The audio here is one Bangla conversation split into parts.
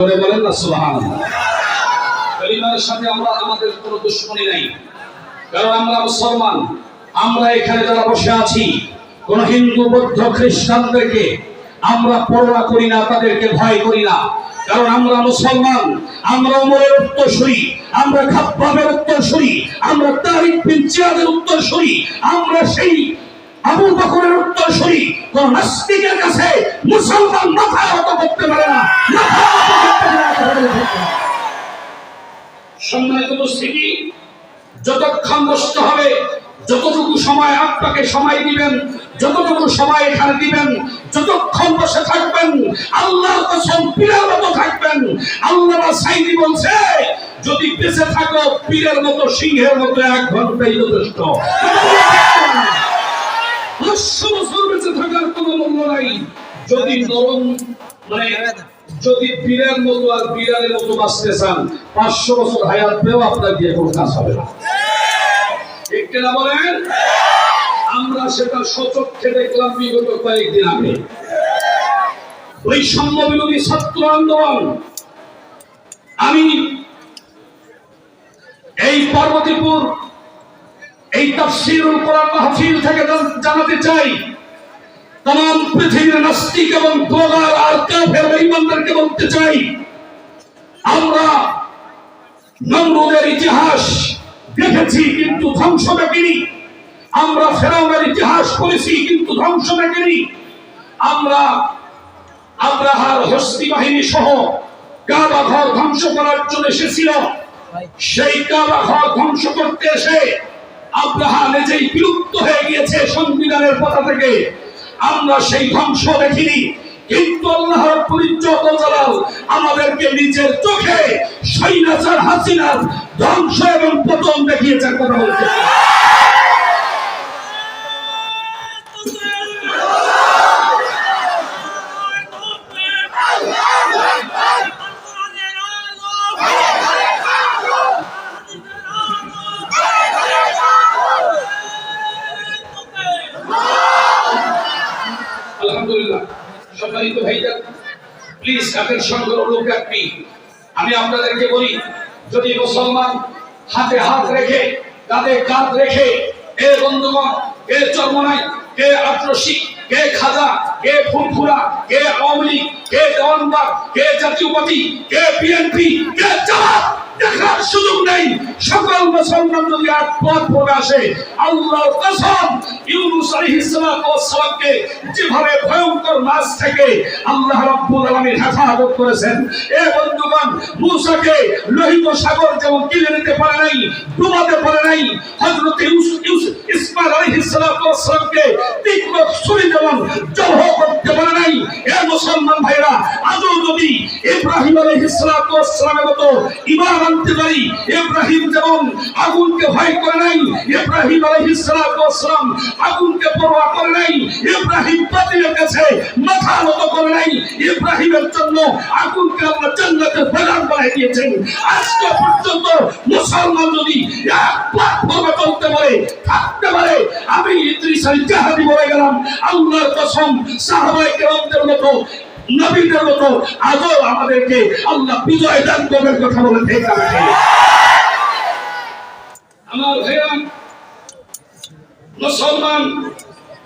করে বলেন না সাথে আমরা আমাদের কোনো দুশ্মনী নাই। কারণ আমরা মুসলমান, আমরা এখানে যারা বসে আছি, কোন হিন্দু, বৌদ্ধ, খ্রিস্টানদেরকে আমরা করি না, তাদেরকে ভয় করি না। কারণ আমরা মুসলমান, আমরা উমরের উত্তরসূরি, আমরা খাব্বাবের উত্তরসূরি, আমরা তারিক বিন জিয়াদের উত্তরসূরি, আমরা সেই আবু বকরের কোন নাস্তিকের কাছে মুসলমান মাথা করতে পারে না। সম্মানিত যতক্ষণ হবে, যতটুকু সময় আপনাকে সময় দিবেন, যতটুকু সময় এখানে দিবেন, যতক্ষণ বসে থাকবেন, আল্লাহর কসম পীরের মতো থাকবেন। আল্লাহ সাইদি বলছে, যদি বেঁচে থাকো, পীরের মতো, সিংহের মতো, এক ঘন্টাই যথেষ্ট পাঁচশো বছর বেঁচে থাকার কোনো মূল্য যদি নরম মানে যদি মতো আর বিড়ালের মতো বাঁচতে চান, পাঁচশো বছর হায়াত আপনার দিয়ে কোনো কাজ হবে না। ঠিক বলেন? আমরা সেটা সচক্ষে দেখলাম বিগত কয়েকদিন আগে। বৈষম্য বিরোধী ছাত্র আন্দোলন। আমি এই পার্বতীপুর, এই তাফসীরুল কোরআন মাহফিল থেকে জানাতে চাই তাম পৃথিবীর নাস্তিক এবং ব্লগার আর কাফের বেঈমানদেরকে বলতে চাই, আমরা নমরুদের ইতিহাস দেখেছি কিন্তু ধ্বংস দেখিনি। আমরা ফেরাউনের ইতিহাস পড়েছি কিন্তু ধ্বংস দেখিনি। আমরা আব্রাহার হস্তি বাহিনী সহ কাবা ঘর ধ্বংস করার জন্য এসেছিল। সেই কাবা ঘর ধ্বংস করতে এসে আব্রাহা নিজেই বিলুপ্ত হয়ে গিয়েছে সংবিধানের পথা থেকে। আমরা সেই ধ্বংস দেখিনি। কিন্তু আল্লাহর পরিচয় জালাল আমাদেরকে নিজের চোখে সৈন্যাচার হাসিনার ধ্বংস এবং পতন দেখিয়েছেন কথা বলতে। সম্মানিত ভাইজান প্লিজ কাকের সঙ্গে লোক রাখবি আমি আপনাদেরকে বলি, যদি মুসলমান হাতে হাত রেখে, কাঁধে কাঁধ রেখে এ বন্ধুগণ কে চর্মনাই কে আত্রসি কে খাজা কে ফুরফুরা কে আওয়ামী লীগ কে দেওয়ানবাগ কে জাতীয়পাতি কে বিএনপি কে জামাত দেখার সুযোগ নেই, সকল মুসলমান যদি এক পথ প্রকাশে আল্লাহর কসম, ইউনুস যেভাবে ভয়ঙ্কর মাছ থেকে আল্লাহ রাব্বুল আলামিন হেফাজত করেছেন, এ বন্ধুগণ, মূসাকে লোহিত সাগর যেমন কিনে নিতে পারে নাই, ডুবাতে পারে নাই, হযরত ইউসুফ তীক্ষ্ণ ছুরি যেমন জবহ করতে পারে নাই, এ মুসলমান ভাইরা, আজও যদি ইব্রাহিম আলাইহিস সালাতু ওয়াস সালামের মতো ঈমান আনতে পারি। ইব্রাহিম যেমন আগুনকে ভয় করে নাই, ইব্রাহিম সালাম আগুনকে পরোয়া করে নাই, ইব্রাহিম বাতিলের কাছে মাথা নত করে নাই। ইব্রাহিমের জন্য আগুনকে আল্লাহ জান্নাতের বাগান বানিয়ে দিয়েছেন। আজকে পর্যন্ত মুসলমান যদি প্ল্যাটফর্মে চলতে পারে, থাকতে পারে, আমি ইদ্রিস আল জাহাদি বলে গেলাম, আল্লাহর কসম সাহাবায়ে কেরামদের মতো নবীদের মতো আজও আমাদেরকে আল্লাহ বিজয় দান করবেন কথা বলে মুসলমান,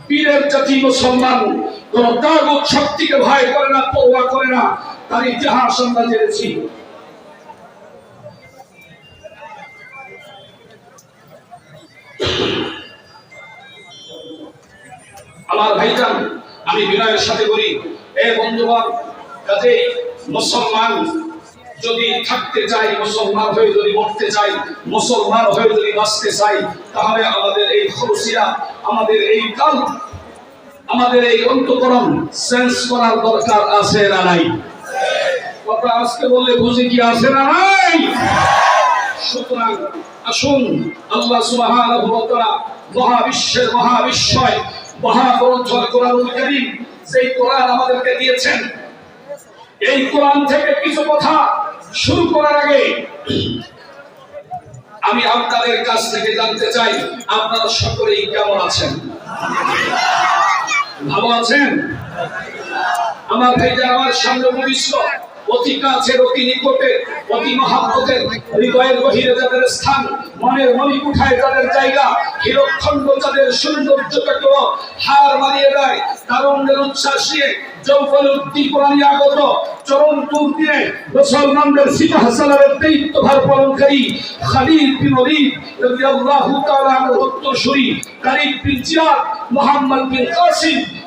পীরের জাতি মুসলমান, কোন তাগুত শক্তিকে ভয় করে না, পরোয়া করে না, তার ইতিহাস আমরা জেনেছি। আমার ভাইজান, আমি বিনয়ের সাথে বলি এ বন্ধুগণ কাজে মুসলমান যদি থাকতে চাই মুসলমান হয়ে যদি মরতে চাই মুসলমান হয়ে যদি বাঁচতে চাই তাহলে আমাদের এই খরচিয়া, আমাদের এই কাল, আমাদের এই অন্তকরণ সেন্স করার দরকার আছে না নাই? কথা আজকে বললে বুঝি কি আছে না নাই? সুতরাং আসুন, আল্লাহ সুবহানাহু ওয়া তাআলা মহাবিশ্বের মহাবিশ্বয়, মহাগ্রন্থ কোরআনুল কারীম সেই কোরআন আমাদেরকে দিয়েছেন। এই কোরআন থেকে কিছু কথা শুরু করার আগে আমি আপনাদের কাছ থেকে জানতে চাই, আপনারা সকলেই কেমন আছেন? ভালো আছেন? আমার ভাইটা আমার সামনে ভবিষ্যৎ অতি কাছের, অতি নিকটের অতি মহাব্বতের, হৃদয়ের গভীরে যাদের স্থান, মনের মণিকুঠায় যাদের জায়গা হিরক্ষণ্ড যাদের সৌন্দর্যটাকেও হার মানিয়ে দেয় তারুণ্যের উচ্ছ্বাস নিয়ে যৌবন উদ্দীপনা আগত, চরণ তুল দিয়ে মুসলমানদের সিপাহ সালারের দায়িত্বভার পালনকারী খালিদ বিন ওলীদ রাদিয়াল্লাহু তাআলা আনহু উত্তরসূরি, কারিম বিন জিয়াদ, মুহাম্মদ বিন কাসিম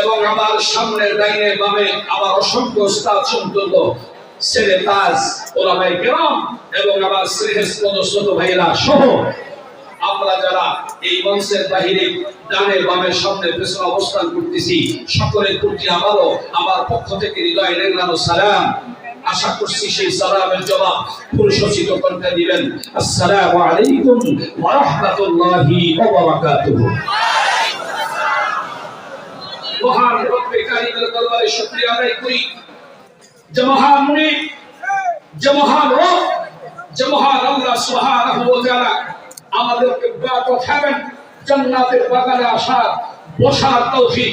এবং আমার সামনে ডাইনে বামে আমার অসংখ্য উস্তাদ সমতুল্য ছেলে তাজ ওলামাই কেরাম এবং আমার শ্রেষ্ঠ ছোট ভাইয়েরা সহ আমরা যারা এই মঞ্চের বাহিরে ডানে বামের সামনে পেছনে অবস্থান করতেছি সকলের প্রতি আমারও আমার পক্ষ থেকে হৃদয় রেগলানো সালাম। আশা করছি সেই সালামের জবাব পুরুষোচিত কণ্ঠে দিবেন। আসসালামু আলাইকুম ওয়া রাহমাতুল্লাহি ওয়া বারাকাতুহু। মহান রব্বে কারিমের দরবারে শুকরিয়া আদায় করি। যে মহান মুনি যে মহান রব, যে মহান আল্লাহ সুবহানাহু ওয়া তাআলা আমাদেরকে জান্নাতের বাগানে আসার, বসার তৌফিক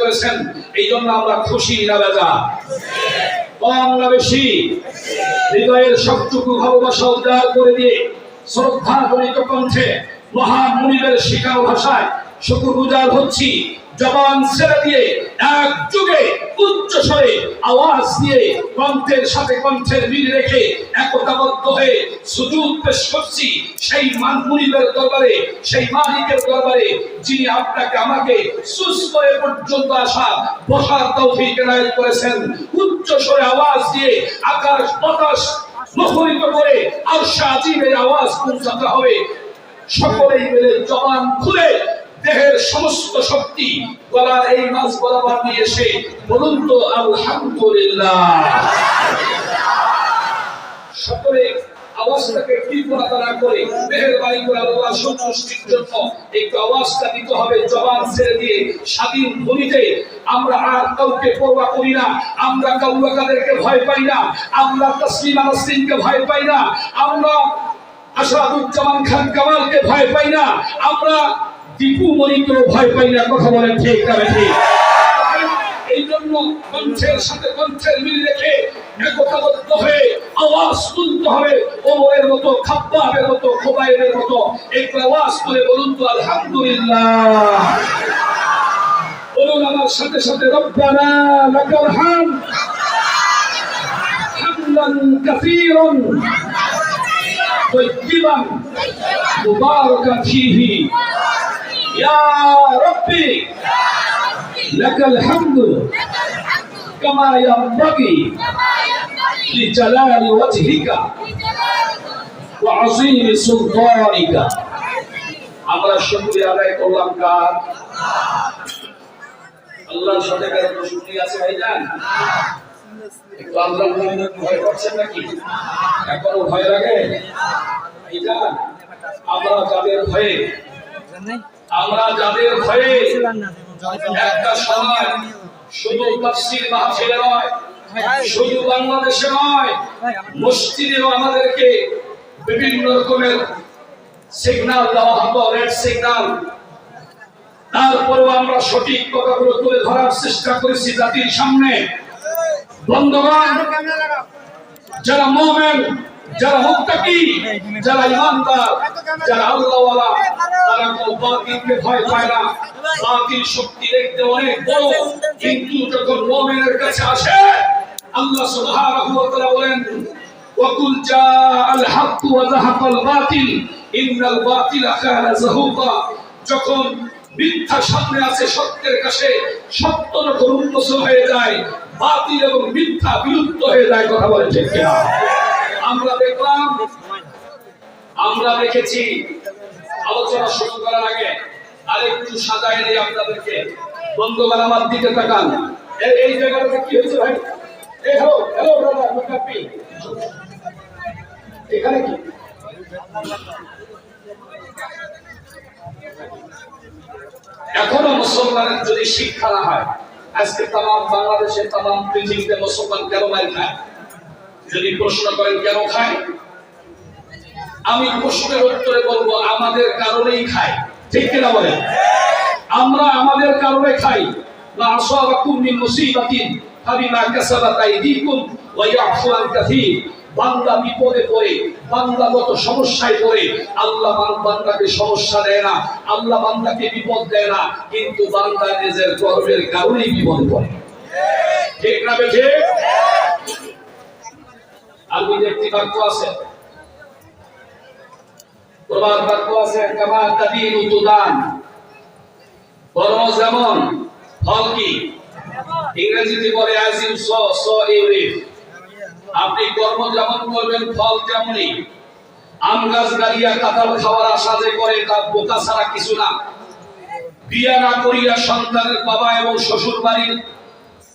করেছেন। এই জন্য আমরা খুশি না বেজা। কম না বেশি। হৃদয়ের সবটুকু ভালোবাসা উদ্ধার করে দিয়ে শ্রদ্ধা জনিত কণ্ঠে মহান মুনিদের শিখানো ভাষায় শুকুর গুজার হচ্ছি। জবান ছেড়ে দিয়ে এক যুগে উচ্চ স্বরে আওয়াজ দিয়ে কণ্ঠের সাথে কণ্ঠের মিল রেখে একতাবদ্ধ হয়ে সুযোগ করছি সেই মানমুনিদের দরবারে, সেই মালিকের দরবারে যিনি আপনাকে, আমাকে সুস্থ করে পর্যন্ত আসা বসার তৌফিক এনায়েত করেছেন। উচ্চ স্বরে আওয়াজ দিয়ে আকাশ বাতাস মুখরিত করে আর সাজিবের আওয়াজ পৌঁছাতে হবে। সকলেই মিলে জবান খুলে দেহের সমস্ত শক্তি গলার এই মাছ বরাবর নিয়ে এসে বলুন তো, আলহামদুলিল্লাহ। স্বাধীন আমরা আর কাউকে করি না, আমরা ভয় পাই না, আমরা ভয় পাই না, আমরা আসাদুজ্জামান খান কামালকে ভয় আমরা দীপু মণিকেও ভয় পাই না কথা বলেন ঠিক তবে ঠিক এই জন্য কণ্ঠের সাথে কণ্ঠের মিল রেখে একতাবদ্ধ হয়ে আওয়াজ তুলতে হবে ওমরের মতো খাব্বাবের মতো খোবাইবের মতো একটু আওয়াজ করে বলুন তো আলহামদুলিল্লাহ বলুন আমার সাথে সাথে রব্বানা লাকাল হামদ হামদান কাসীরান طيبا مباركا فيه يا ربي لك الحمد كما ينبغي لجلال وجهك وعظيم سلطانك আমরা শুকরিয়া আদায় করলাম কার আল্লাহর সাথে কারো কোনো শুকরিয়া আছে ভাইজান একটু আল্লাহ ভয় করছেন নাকি এখনো ভয় লাগে ভাইজান আমরা যাদের ভয়ে আমরা যাদের ভয়ে একটা সময় শুধু তাফসীর মাহফিলে নয়, শুধু বাংলাদেশে নয় মসজিদেও আমাদেরকে বিভিন্ন রকমের সিগন্যাল দেওয়া হতো রেড সিগন্যাল তারপরেও আমরা সঠিক কথাগুলো তুলে ধরার চেষ্টা করেছি জাতির সামনে। বন্ধুগণ, যারা মোমেন যারা মুত্তাকি যারা ইমানদার যারা আল্লাহওয়ালা তারা কোনো বাতিলকে ভয় পায় না বাতিল শক্তি দেখতে অনেক বড় কিন্তু যখন মোমেনের কাছে আসে আল্লাহ সুবহানাহু ওয়া তাআলা বলেন وقل جاء الحق وزهق الباطل إن الباطل كان زهوقا যখন মিথ্যা সামনে আছে সত্যের কাছে সত্য যখন উন্মোচন হয়ে যায় বাতিল এবং মিথ্যা বিলুপ্ত হয়ে যায় কথা বলে ঠিক কিনা? আমরা দেখলাম, আমরা দেখেছি, আলোচনা শুরু করার আগে আরেকটু সাজায় দিই আপনাদেরকে বন্ধুগণ আমার দিকে তাকান। এই- জায়গাটাতে কি হয়েছে ভাই? এখনও মুসলমানের যদি শিক্ষা না হয়, আজকে তাম বাংলাদেশের তাম পৃথিবীতে মুসলমান কেন মার খায়? যদি প্রশ্ন করেন কেন খায়? আমি প্রশ্নের উত্তরে বলব, আমাদের কারণেই খায়। ঠিক কিনা বলেন? আমরা আমাদের কারণে খাই। না আসাবাকুম মিন মুসিবাতিন ওয়া ইয়াফু আন কাসীর। বান্দা বিপদে পড়ে, বান্দা কত সমস্যায় পড়ে, আল্লাহ বান- বান্দাকে সমস্যা দেয় না, আল্লাহ বান্দাকে বিপদ দেয় না, কিন্তু বান্দা নিজের কর্মের কারণেই বিপদে পড়ে। ঠিক না বেঠে আপনি কর্ম যেমন করবেন, ফল তেমনই আম গাছ গাড়িয়া কাঁঠাল খাওয়ার আশা যে করে, তা বোকা ছাড়া কিছু না। বিয়া না করিয়া সন্তানের বাবা এবং শ্বশুর বাড়ির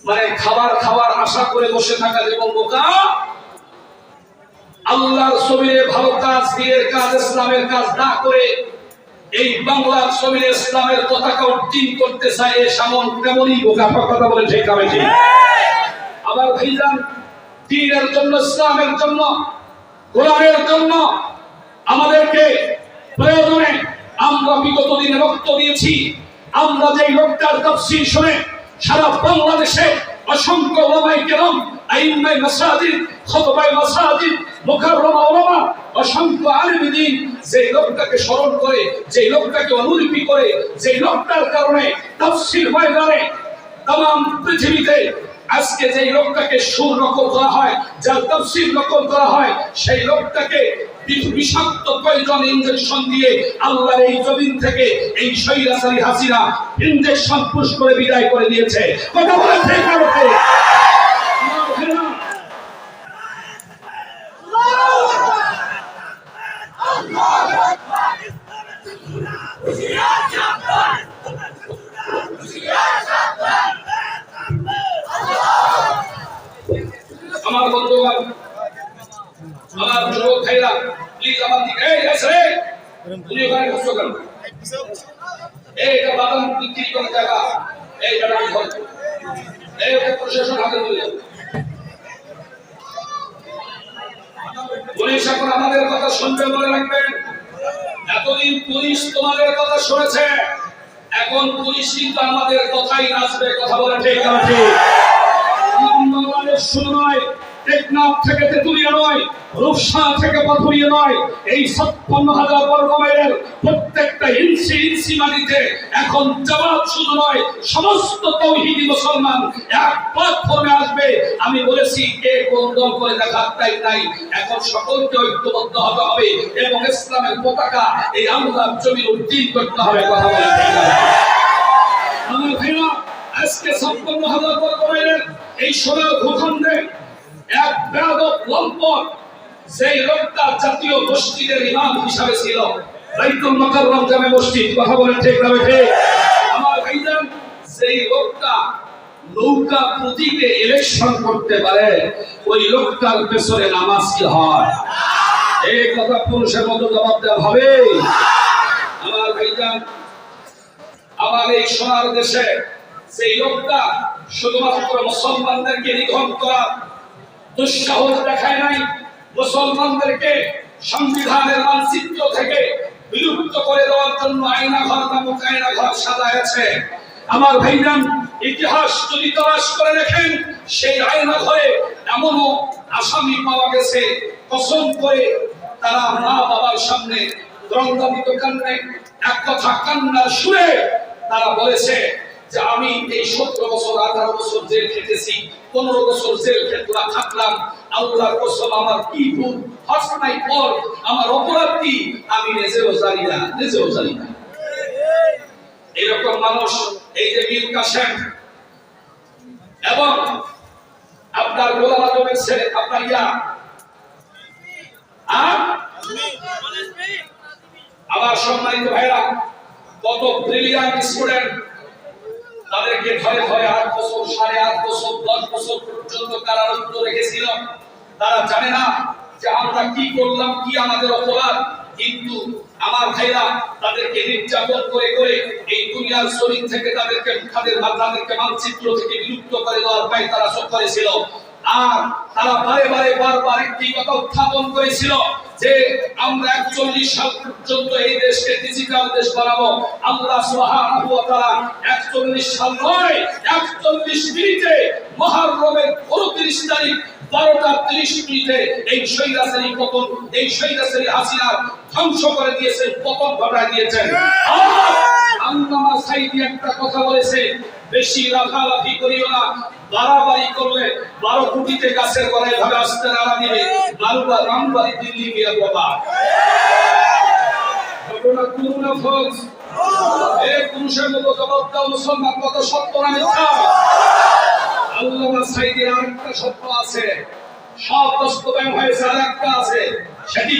মানে খাবার খাওয়ার আশা করে বসে থাকা যেমন বোকা আল্লাহর ছবিরে ভালো কাজ, দিনের কাজ, ইসলামের কাজ না করে এই বাংলার ছবিরে ইসলামের পতাকা উত্তীন করতে চায় এ সামন তেমনই বোকা কথা বলে ঠিক ঠিক। আবার ভাইজান, দিনের জন্য, ইসলামের জন্য কোরআনের জন্য আমাদেরকে প্রয়োজনে আমরা বিগত দিনে রক্ত দিয়েছি। আমরা যে লোকটার তফসিল শুনে সারা বাংলাদেশে অসংখ্য ওলামাই কেরাম আইম্মাই মাসাজিদ খতবাই মাসাজিদ, মুকাররমা ওলামা, অসংখ্য আলেমী দিন যে লোকটাকে স্মরণ করে যে লোকটাকে অনুলিপি করে যে লোকটার কারণে তফসিল ময়দানে তাম পৃথিবীতে আজকে যে লোকটাকে সুর নকল করা হয়, যার তফসিল নকল করা হয়, সেই লোকটাকে বিষাক্ত প্রয়োজন ইঞ্জেকশন দিয়ে আল্লাহর এই জমিন থেকে এই সৈরাসারি হাসিনা ইঞ্জেকশন পুশ করে বিদায় করে দিয়েছে। কথা বলে ঠিক না বটে? আমার ভাইরা, আমার বন্ধুগণ, আমার যুবক ভাইরা প্লিজ আমার দিকে, এই ওখানে বসো কেন? এই এটা বাদাম বিক্রি করার জায়গা, এই এটা আমি ধর এই এটা প্রশাসন হাতে তুলে পুলিশ এখন আমাদের কথা শুনবে মনে রাখবেন এতদিন পুলিশ তোমাদের কথা শুনেছে এখন পুলিশ কিন্তু আমাদের কথাই নাচবে কথা বলে ঠিক না ঠিক বাংলাদেশ শুধু নয় টেকনাফ থেকে তেতুলিয়া নয় রূপসা থেকে পাথুরিয়া নয় এই ছাপ্পান্ন হাজার বর্গ মাইলের প্রত্যেকটা ইঞ্চি ইঞ্চি মাটিতে এখন জামাত শুধু নয় সমস্ত তৌহিদি মুসলমান এক আমি বলেছি কে কোন দল করে দেখার তাই নাই, এখন সকলকে ঐক্যবদ্ধ হতে হবে এবং ইসলামের পতাকা এই আল্লাহর জমির উদ্দিন করতে হবে, কথা বলে আমার ভাইরা, আজকে হাজার এই সোনার ভূখণ্ডে এক লম্পট সেই লোকটা জাতীয় মসজিদের ইমাম হিসাবে ছিল, বাইতুল মুকাররম জামে মসজিদ, কথা বলেন ঠিক না ঠিক আমার ভাইজান সেই লোকটা নৌকা প্রতীকে ইলেকশন করতে পারে, ওই লোকটার পেছনে নামাজ কি হয়? এই কথা পুরুষের মতো জবাব দেওয়া হবে। আমার ভাইজান আমার এই সোনার দেশে সেই লোকটা শুধুমাত্র মুসলমানদেরকে করা দুঃসাহস দেখায় নাই। মুসলমানদেরকে সংবিধানের মানচিত্র থেকে বিলুপ্ত করে দেওয়ার জন্য আয়না ঘর নামক আয়না ঘর সাজাইছে আমার ভাইজান ইতিহাস যদি তলাশ করে দেখেন সেই আয়না ঘরে এমনও আসামি পাওয়া গেছে। কসম করে তারা মা বাবার সামনে দ্বন্দ্বিত কান্নে এক কথা কান্নার সুরে তারা বলেছে যে, আমি এই সতেরো বছর, আঠারো বছর জেল খেটেছি, পনেরো বছর জেল খেটলা থাকলাম। আল্লাহর কসম, আমার কি ভুল? মাই ফল আমার অপরাধ কি? আমি নিজেও জানি না, নিজেও জানি না। এরকম মানুষ এই যে মীর কাসেম এবং আপনার গোলাম আজমের ছেলে, আপনার ইয়া। আমার সম্মানিত ভাইরা, কত ব্রিলিয়ান্ট স্টুডেন্ট তাদেরকে ধরে ধরে আট বছর, সাড়ে আট বছর, দশ বছর পর্যন্ত কারারুদ্ধ রেখেছিল। তারা জানে না যে আমরা কি করলাম, কি আমাদের অপরাধ, কিন্তু আমার ভাইরা তাদেরকে নির্যাতন করে করে এই দুনিয়ার শরীর থেকে তাদেরকে তাদের মানচিত্র থেকে বিলুপ্ত করে দেওয়ার পায় তারা সব করেছিল আর তারা বারে বারে বারবার একটি কথা উত্থাপন করেছিল যে আমরা একচল্লিশ সাল পর্যন্ত এই দেশকে ডিজিটাল দেশ বানাবো। আল্লাহ সাল নয়, একচল্লিশ মিনিটে মহারমের উনত্রিশ তারিখ বারোটা তিরিশ মিনিটে এই পতন, এই হাসিনার ধ্বংস করে দিয়েছেন পতন ঘটায় দিয়েছেন। আর আল্লামা সাইদি একটা কথা বলেছে, বেশি লাফালাফি করিও না বাড়াবাড়ি করলে বারো কোটিতে গাছের গড়ায় ভাবে আসতে নাড়া দিবে। রামবাড়ি, দিল্লি গিয়ে বাবা। আরেকটা সত্য আছে। সব হয়েছে আরেকটা আছে। সেটি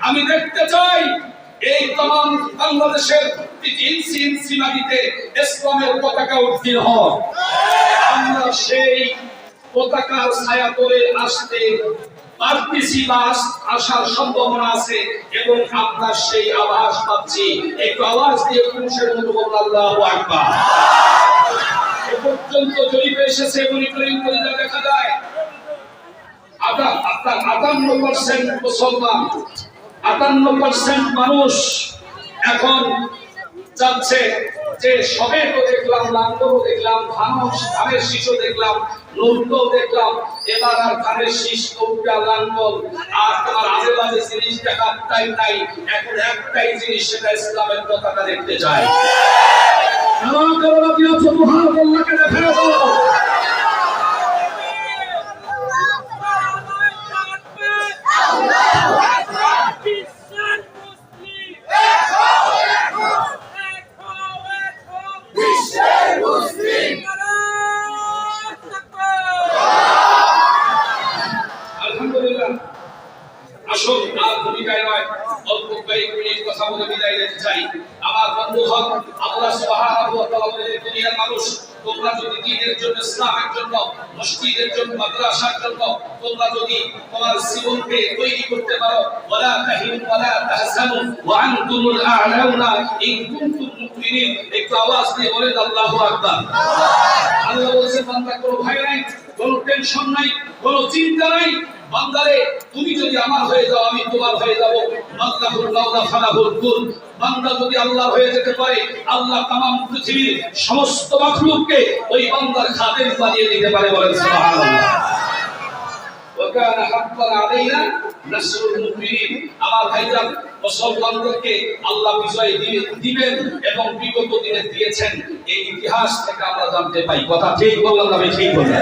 আমি দেখতে চাই এই তমাম বাংলাদেশের ইঞ্চি ইসলামের পতাকা উত্তীর্ণ আমরা সেই পতাকার ছায়া করে আসতে পারতেছি বা আসার সম্ভাবনা আছে এবং আমরা সেই আভাস পাচ্ছি। একটু আওয়াজ দিয়ে পুরুষের মতো আল্লাহু আকবার। এ পর্যন্ত জরিপে এসেছে মনিটরিং করে যা দেখা যায়। আটা- আপনার আটান্ন পার্সেন্ট মুসলমান আটান্ন পার্সেন্ট মানুষ এখন যাচ্ছে যে সবে তো দেখলাম, লাঙ্গলও দেখলাম ধানুষ ধানের শিশু দেখলাম নৌকো দেখলাম, এবার আর ধানের শীষ, নৌকা, লাঙ্গল, আর তোমার বাজে জিনিস দেখার টাইম নাই। এখন একটাই জিনিস, সেটা ইসলামের পতাকা দেখতে চায়। আমাদের রাজি আছে মহান আল্লাহকে দেখে ভূমিকায় নয়। অল্প কয়েক কথা বলে বিদায় নিতে চাই। আমার বন্ধু হক আল্লাহ সুবহানাহু ওয়া তাআলা দুনিয়ার মানুষ তোমরা যদি দ্বীনের জন্য ইসলামের জন্য মসজিদের জন্য মাদ্রাসার জন্য তোমরা যদি তোমার জীবনকে তৈরি করতে পারো ওয়ালা তাহিনু ওয়ালা তাহজানু ওয়া আনতুমুল আ'লাউনা ইন কুনতুম মুমিনিন একটু আওয়াজ দিয়ে বলেন আল্লাহু আকবার। আল্লাহ বলছে বান্দা কোনো ভয় নাই কোনো টেনশন নাই কোনো চিন্তা নাই বান্দারে তুমি যদি আমার হয়ে যাও আমি তোমার হয়ে যাব আল্লাহুল মাওলা ফালাহুল কুল বান্দা যদি আল্লাহ হয়ে যেতে পারে আল্লাহ তামাম পৃথিবীর সমস্ত মাখলুককে ওই বান্দার খাদেম বানিয়ে দিতে পারে বলেন সুবহানাল্লাহ وكان حقا علينا نصر المؤمنين আমার ভাইজান মুসলমানদেরকে আল্লাহ বিজয় দিয়ে দিবেন এবং বিগত দিনে দিয়েছেন এই ইতিহাস থেকে আমরা জানতে পাই কথা ঠিক বললাম না আমি ঠিক বললাম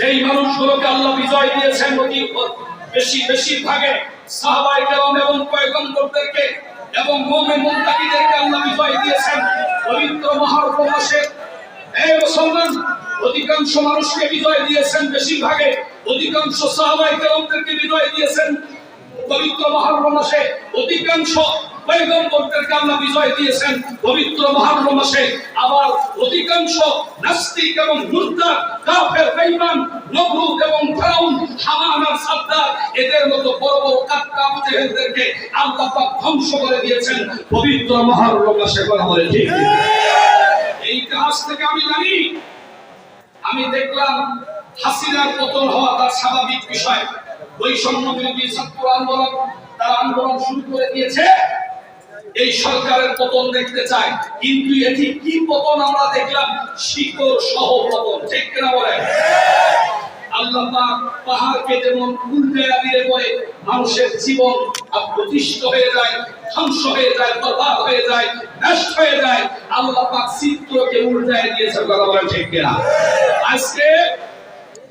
যেই মানুষগুলোকে আল্লাহ বিজয় দিয়েছেন অতি বেশি, বেশিরভাগে সাহাবায়ে কেরাম এবং পয়গম্বরদেরকে এবং মুমিন মুত্তাকিদেরকে আল্লাহ বিজয় দিয়েছেন পবিত্র মহারম মাসে এই মুসলমান, অধিকাংশ মানুষকে বিজয় দিয়েছেন, বেশিরভাগে অধিকাংশ সাহাবায়ে কেরামদেরকে বিজয় দিয়েছেন পবিত্র মহারম মাসে অধিকাংশ আল্লাহ বিজয় দিয়েছেন পবিত্র মাসে। আবার অধিকাংশ নাস্তিক এবং কাফের, বেঈমান এবং এদের মতো বড় বড় মুজাহিদদেরকে আল্লাহ পাক ধ্বংস করে দিয়েছেন। পবিত্র মহারম মাসে কথা বলে ঠিক এই ইতিহাস থেকে আমি জানি, আমি দেখলাম হাসিনার পতন হওয়া তার স্বাভাবিক বিষয়। বৈষম্য বিরোধী ছাত্র আন্দোলন, তার আন্দোলন শুরু করে দিয়েছে। এই সরকারের পতন দেখতে চায় কিন্তু এটি কি পতন আমরা দেখলাম? শিকড় সহ পতন। ঠিক কিনা বলে আল্লাহ পাহাড়কে যেমন দিয়ে পড়ে মানুষের জীবন প্রতিষ্ঠিত হয়ে যায়, ধ্বংস হয়ে যায়, বরবাদ হয়ে যায়, নষ্ট হয়ে যায়। আল্লাহ পাক চিত্রকে দিয়েছে কথা ঠিক কিনা? আজকে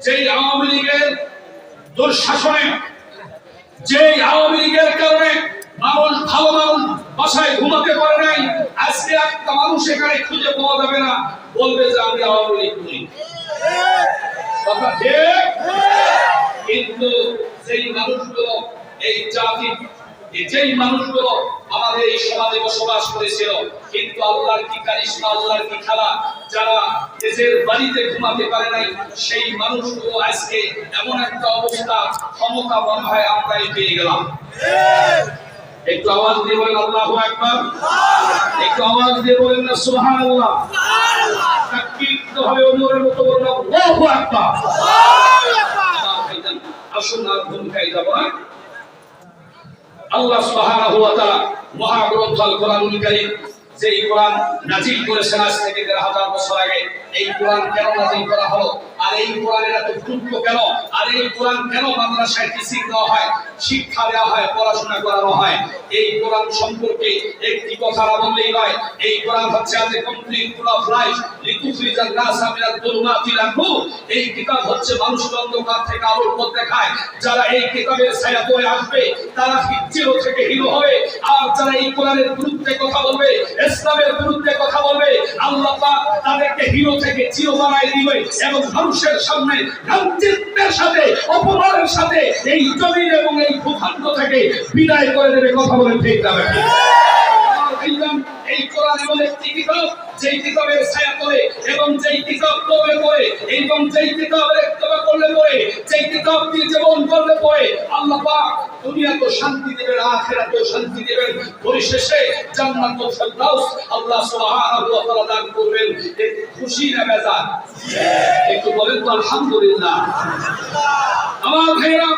যেই আওয়ামী লীগের দুঃশাসনে যে আওয়ামী লীগের কারণে মানুষ ভালো মানুষ বাসায় ঘুমাতে পারে নাই। আজকে একটা মানুষ এখানে খুঁজে পাওয়া যাবে না। বলবে যে আমি আওয়ামী লীগ করি। কথা ঠিক? কিন্তু যেই মানুষগুলো, এই জাতি, যেই মানুষগুলো আমাদের এই সমাজে বসবাস করেছিল, কিন্তু আল্লাহর কি কারিশমা, আল্লাহর কি খেলা, যারা নিজের বাড়িতে ঘুমাতে পারে নাই, সেই মানুষগুলো আজকে এমন একটা অবস্থা, ক্ষমতা মনে হয় আমরাই পেয়ে গেলাম। একটু আওয়াজ দিয়ে বলেন আল্লাহু আকবার। একটু আওয়াজ দিয়ে বলেন না, সুবহানাল্লাহ। তাকবীর হবে ওমরের মতো বলেন, আল্লাহু না আল্লাহ যে কোরআন নাজিল করেছেন আজ থেকে দেড় হাজার বছর আগে, এই কোরআন কেন নাজিল করা হলো? আর এই কোরআনের এত গুরুত্ব কেন? আর এই কোরআন কেন মাদ্রাসায় টিচিং দেওয়া হয়? শিক্ষা দেওয়া হয়, পড়াশোনা করানো হয়। এই কোরআন সম্পর্কে একটি কথা না বললেই নয়, এই কোরআন হচ্ছে আজ কমপ্লিট ফুল অফ লাইফ লিতুখরিজান নাসা মিনাদ দুলুমাতি ইলান এই কিতাব হচ্ছে মানুষকে অন্ধকার থেকে আলোর পথ দেখায়। যারা এই কিতাবের ছায়া পড়ে আসবে, তারা হিজ্জিরো থেকে হিরো হবে? আর যারা এই কোরআনের বিরুদ্ধে কথা বলবে, ইসলামের বিরুদ্ধে কথা বলবে, আল্লাহ পাক তাদেরকে হিরো থেকে চির বানায় দিবে এবং মানুষের সামনে গান্ধিত্বের সাথে অপমানের সাথে এই জমির এবং এই ভূখণ্ড থেকে বিদায় করে দেবে কথা বলে ঠিক যাবে। ভাইজান, এই কোরআন এমন একটি কিতাব, যেই কিতাবের ছায়া করে এবং যেই কিতাব পড়লে পড়ে, এবং যেই কিতাবের ইত্তেবা করলে পড়ে, যেই কিতাব দিয়ে জীবন করলে পড়ে, আল্লাহ পাক দুনিয়া তো শান্তি দেবেন তো শান্তি দেবেন। পরিশেষে জান্নাতুল ফেরদাউস, আল্লাহ সুবহানাহু ওয়া তাআলা দান করবেন। এই খুশি না বেজার একটু বলেন তো, আলহামদুলিল্লাহ। আমার ভাইরা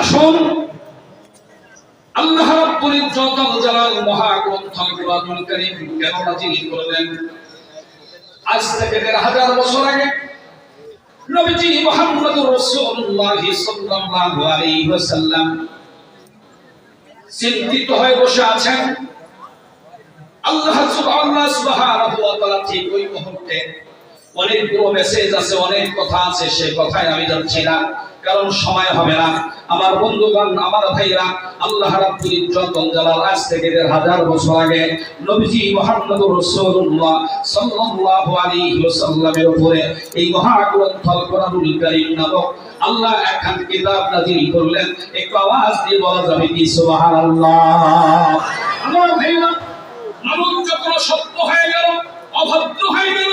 আসুন চিন্তিত হয়ে বসে আছেন। আল্লাহ ঠিক ওই মুহূর্তে অনেকগুলো মেসেজ আছে, অনেক কথা আছে, সে কথায় আমি যাচ্ছি না। কারণ সময় হবে না। আমার বন্ধুগণ, আমার ভাইরা, আল্লাহ রাব্বুল ইজ্জত জালাল আজ থেকে দেড় হাজার বছর আগে নবীজি মুহাম্মদুর রাসূলুল্লাহ সাল্লাল্লাহু আলাইহি ওয়াসাল্লামের উপরে এই মহাগ্রন্থ আল কোরআনুল কারীম নামক আল্লাহ একখান কিতাব নাযিল করলেন। একটু আওয়াজ দিয়ে বলা যাবে কি? সুবহানাল্লাহ। আমার ভাইরা মানুষ যখন সত্য হয়ে গেল, অভদ্র হয়ে গেল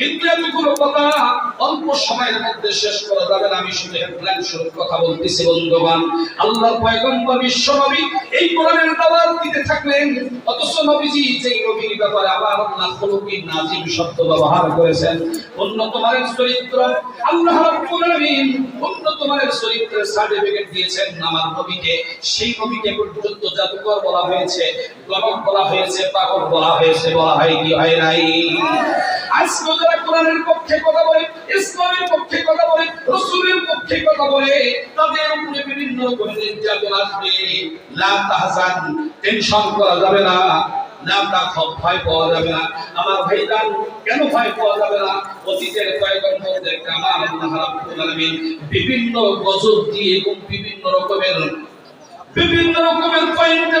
কিন্তু এতগুলো কথা অল্প সময়ের মধ্যে শেষ করা যাবে না, আমি শুধু হেডলাইন স্বরূপ কথা বলতেছি বন্ধুবান আল্লাহর পয়গম্বর বিশ্ব নবী এই কোরআনের দাওয়াত দিতে থাকলেন। অথচ নবীজি যেই নবীর ব্যাপারে আবার আল্লাহ খলুকি নাজিম শব্দ ব্যবহার করেছেন উন্নত চরিত্র আল্লাহ রাব্বুল আলামিন চরিত্রের সার্টিফিকেট দিয়েছেন আমার নবীকে। সেই নবীকে পর্যন্ত জাদুকর বলা হয়েছে গণক বলা হয়েছে, পাগল বলা হয়েছে, বলা হয় কি হয় নাই? আজকে কোরআনের পক্ষে কথা বলে, ইসলামের পক্ষে কথা বলে, রসুলের পক্ষে কথা বলে, তাদের উপরে বিভিন্ন রকমের নির্যাতন আসবে। টেনশন করা যাবে না। বিভিন্ন এবং বিভিন্ন রকমের বিভিন্ন রকমের পয়েন্টে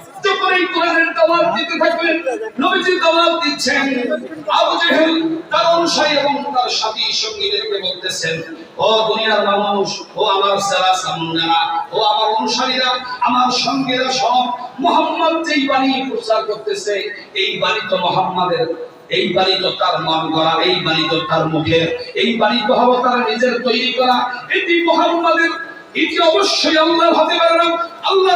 করতেছে, এই বাণী তো মোহাম্মদের। এই বাড়ি তো তার মন করা এই বাড়ি তো তার মুখের। এই বাড়ি তো হব তার নিজের তৈরি করা। এটি মোহাম্মদের। এটি অবশ্যই আল্লাহ হতে পারে আল্লাহ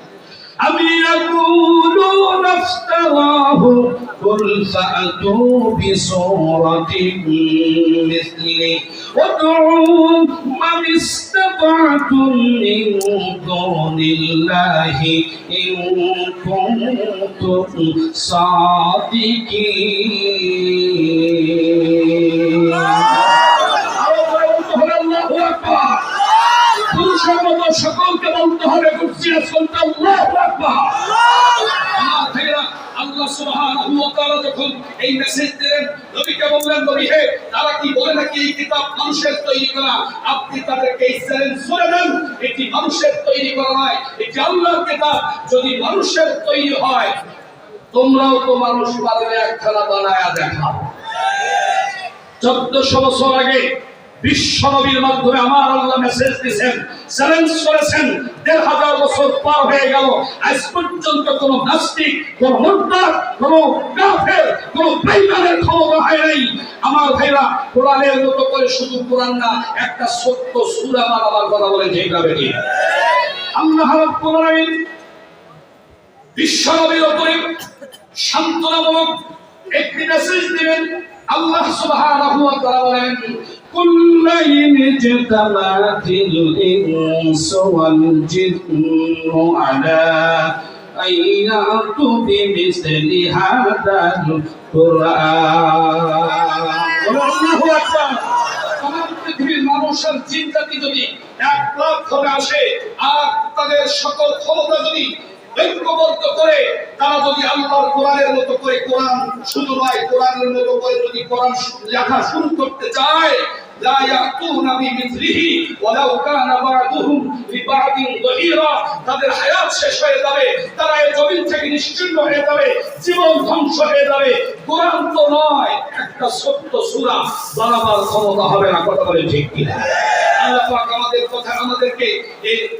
أم يقولون افتراه قل فأتوا بسورة مثله وادعوا من استطعتم من دون الله إن كنتم صادقين পুরুষের সকলকে বলতে হবে কুরসিয়া শুনতে আল্লাহু আকবার। আমার ভাইরা, আল্লাহ সুবহানাহু ওয়া তাআলা যখন এই মেসেজ দিলেন নবীকে বললেন নবী হে তারা কি বলে নাকি এই কিতাব মানুষের তৈরি করা? আপনি তাদেরকে এই চ্যালেঞ্জ করে দেন এটি মানুষের তৈরি করা নয় এটি আল্লাহর কিতাব। যদি মানুষের তৈরি হয় তোমরাও তো মানুষ পারলে একখানা বানায়া দেখাও। চোদ্দশো বছর আগে বিশ্ব মাধ্যমে আমার আল্লাহ মেসেজ দিয়েছেন চ্যালেঞ্জ করেছেন, দেড় হাজার বছর পার হয়ে গেল। আজ পর্যন্ত নাস্তিক ক্ষমতা হয় নাই। আমার ভাইরা, কোরআনের মতো করে শুধু কোরআন না, একটা সত্য কথা বলে আল্লাহ উপরে সান্ত্বনামূলক একটি মেসেজ দিবেন। আল্লাহ সুবহানাহু ওয়া তাআলা বলেন كل إن اجتمعت الإنس والجن على أن يأتوا بمثل هذا القرآن الله أكبر তমাম পৃথিবীর মানুষের চিন্তাটি যদি এক লাখ হবে আসে আর তাদের সকল ক্ষমতা যদি ঐক্যবদ্ধ করে তারা যদি আল্লাহর কোরআনের মতো করে কোরআন শুধু নয় কোরআনের মতো করে যদি কোরআন শু- লেখা শুরু করতে চায় لا يأتون بمثله ولو كان بعضهم لبعض ظهيرا তাদের হায়াত শেষ হয়ে যাবে তারা এই জমিন থেকে নিশ্চিন্ন হয়ে যাবে জীবন ধ্বংস হয়ে যাবে কোরআন তো নয় একটা সত্য সূরা বানাবার ক্ষমতা হবে না কথা বলে ঠিক কিনা আল্লাহ আমাদের কথা আমাদেরকে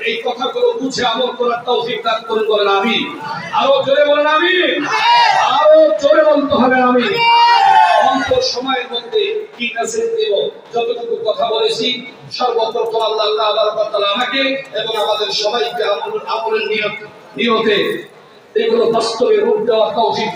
এই কথাগুলো বুঝে আমল করার তৌফিক দান করুন বলেন, আমিন। আরও জোরে বলেন, আমিন। আরও জোরে বলতে হবে, আমিন। অল্প সময়ের মধ্যে কি মেসেজ দেব? যতটুকু কথা বলেছি, সর্বপ্রথম আল্লাহ তাআলা আমাকে এবং আমাদের সবাইকে আমল আমলের নিয়ত নিয়তে এগুলো বাস্তবে রূপ দেওয়ার তৌফিক